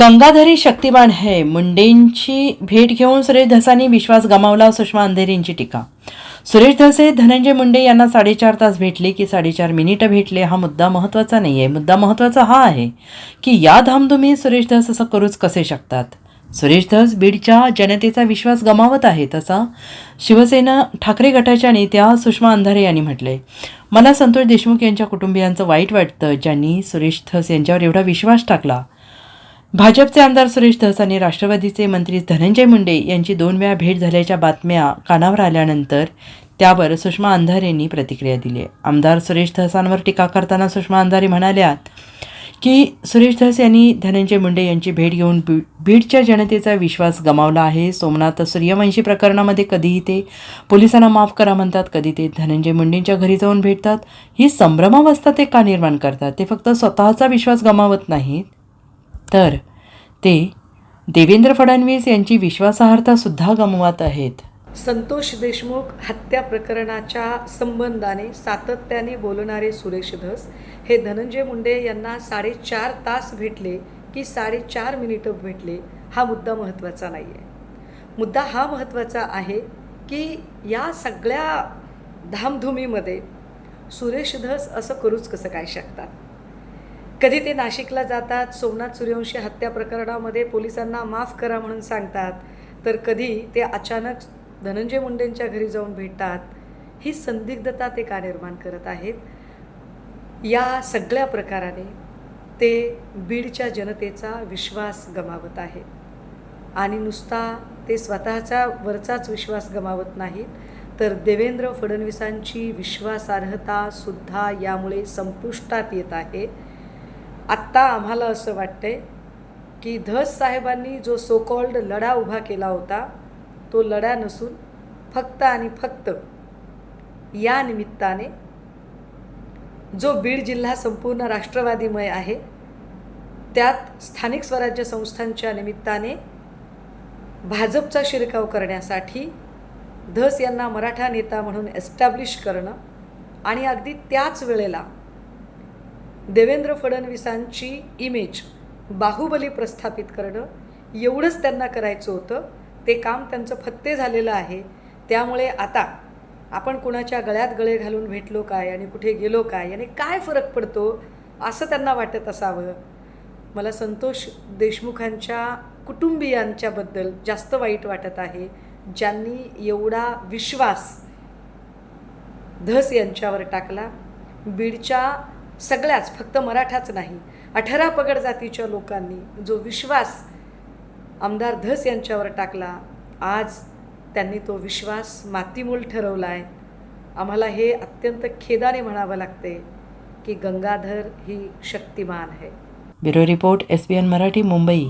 गंगाधरी शक्तिमान है मुंडेंची भेट घेऊन सुरेश धसांनी विश्वास गमावला सुषमा अंधेरींची टीका. सुरेश धसे धनंजय मुंडे यांना साडेचार तास भेटले की साडेचार मिनिटं भेटले. हा मुद्दा महत्त्वाचा नाही आहे मुद्दा महत्त्वाचा हा आहे की या धामधुमी सुरेश धस असं करूच कसे शकतात? सुरेश धस बीडच्या जनतेचा विश्वास गमावत आहे तसा शिवसेना ठाकरे गटाच्या नेत्या सुषमा अंधारे यांनी म्हटले मला संतोष देशमुख यांच्या कुटुंबियांचं वाईट वाटतं ज्यांनी सुरेश धस यांच्यावर एवढा विश्वास टाकला. भाजपचे आमदार सुरेश धस आणि राष्ट्रवादीचे मंत्री धनंजय मुंडे यांची दोन वेळा भेट झाल्याच्या बातम्या कानावर आल्यानंतर त्यावर सुषमा अंधारेंनी प्रतिक्रिया दिली. आहे. आमदार सुरेश धसांवर टीका करताना सुषमा अंधारे म्हणाल्यात की सुरेश धस यांनी धनंजय मुंडे यांची भेट घेऊन बी बीडच्या जनतेचा विश्वास गमावला आहे. सोमनाथ सूर्यवंशी प्रकरणामध्ये कधीही ते पोलिसांना माफ करा म्हणतात कधी ते धनंजय मुंडेंच्या घरी जाऊन भेटतात. ही संभ्रमावस्था ते का निर्माण करतात? ते फक्त स्वतःचा विश्वास गमावत नाहीत? तर ते देवेंद्र फडणवीस यांची विश्वासार्हतासुद्धा गमवत आहेत. संतोष देशमुख हत्या प्रकरणाच्या संबंधाने सातत्याने बोलणारे सुरेश धस हे धनंजय मुंडे यांना साडेचार तास भेटले की साडेचार मिनिटं भेटले हा मुद्दा महत्त्वाचा नाही आहे मुद्दा हा महत्त्वाचा आहे की या सगळ्या धामधुमीमध्ये सुरेश धस असं करूच कसं काय शकतात? कधी ते नाशिकला जातात सोमनाथ सूर्यवंशी हत्या प्रकरणामध्ये पोलिसांना माफ करा म्हणून सांगतात तर कधी ते अचानक धनंजय मुंडेंच्या घरी जाऊन भेटतात ही संदिग्धता ते का निर्माण करत आहेत? या सगळ्या प्रकाराने ते बीडच्या जनतेचा विश्वास गमावत आहेत आणि नुसता ते स्वतःचा वरचाच विश्वास गमावत नाहीत तर देवेंद्र फडणवीसांची विश्वासार्हतासुद्धा यामुळे संपुष्टात येत आहे. आत्ता आम्हाला असं वाटतंय की धस साहेबांनी जो सोकॉल्ड लढा उभा केला होता तो लढा नसून फक्त आणि फक्त या निमित्ताने जो बीड जिल्हा संपूर्ण राष्ट्रवादीमय आहे त्यात स्थानिक स्वराज्य संस्थांच्या निमित्ताने भाजपचा शिरकाव करण्यासाठी धस यांना मराठा नेता म्हणून एस्टॅब्लिश करणं आणि अगदी त्याच वेळेला देवेंद्र फडणवीसांची इमेज बाहुबली प्रस्थापित करणं एवढंच त्यांना करायचं होतं. ते काम त्यांचं फत्ते झालेलं आहे. त्यामुळे आता आपण कुणाच्या गळ्यात गळे घालून भेटलो काय आणि कुठे गेलो काय याने काय फरक पडतो असं त्यांना वाटत असावं. मला संतोष देशमुखांच्या कुटुंबियांच्याबद्दल जास्त वाईट वाटत आहे. ज्यांनी एवढा विश्वास धस यांच्यावर टाकला. बीडच्या सगळ्याच फक्त मराठाच नाही अठरा पगड जातीच्या लोकांनी जो विश्वास आमदार धस यांच्यावर टाकला आज त्यांनी तो विश्वास मातीमूल ठरवला आहे आम्हाला हे अत्यंत खेदाने म्हणावं लागते की गंगाधर ही शक्तिमान आहे. Bureau report S B N Marathi Mumbai.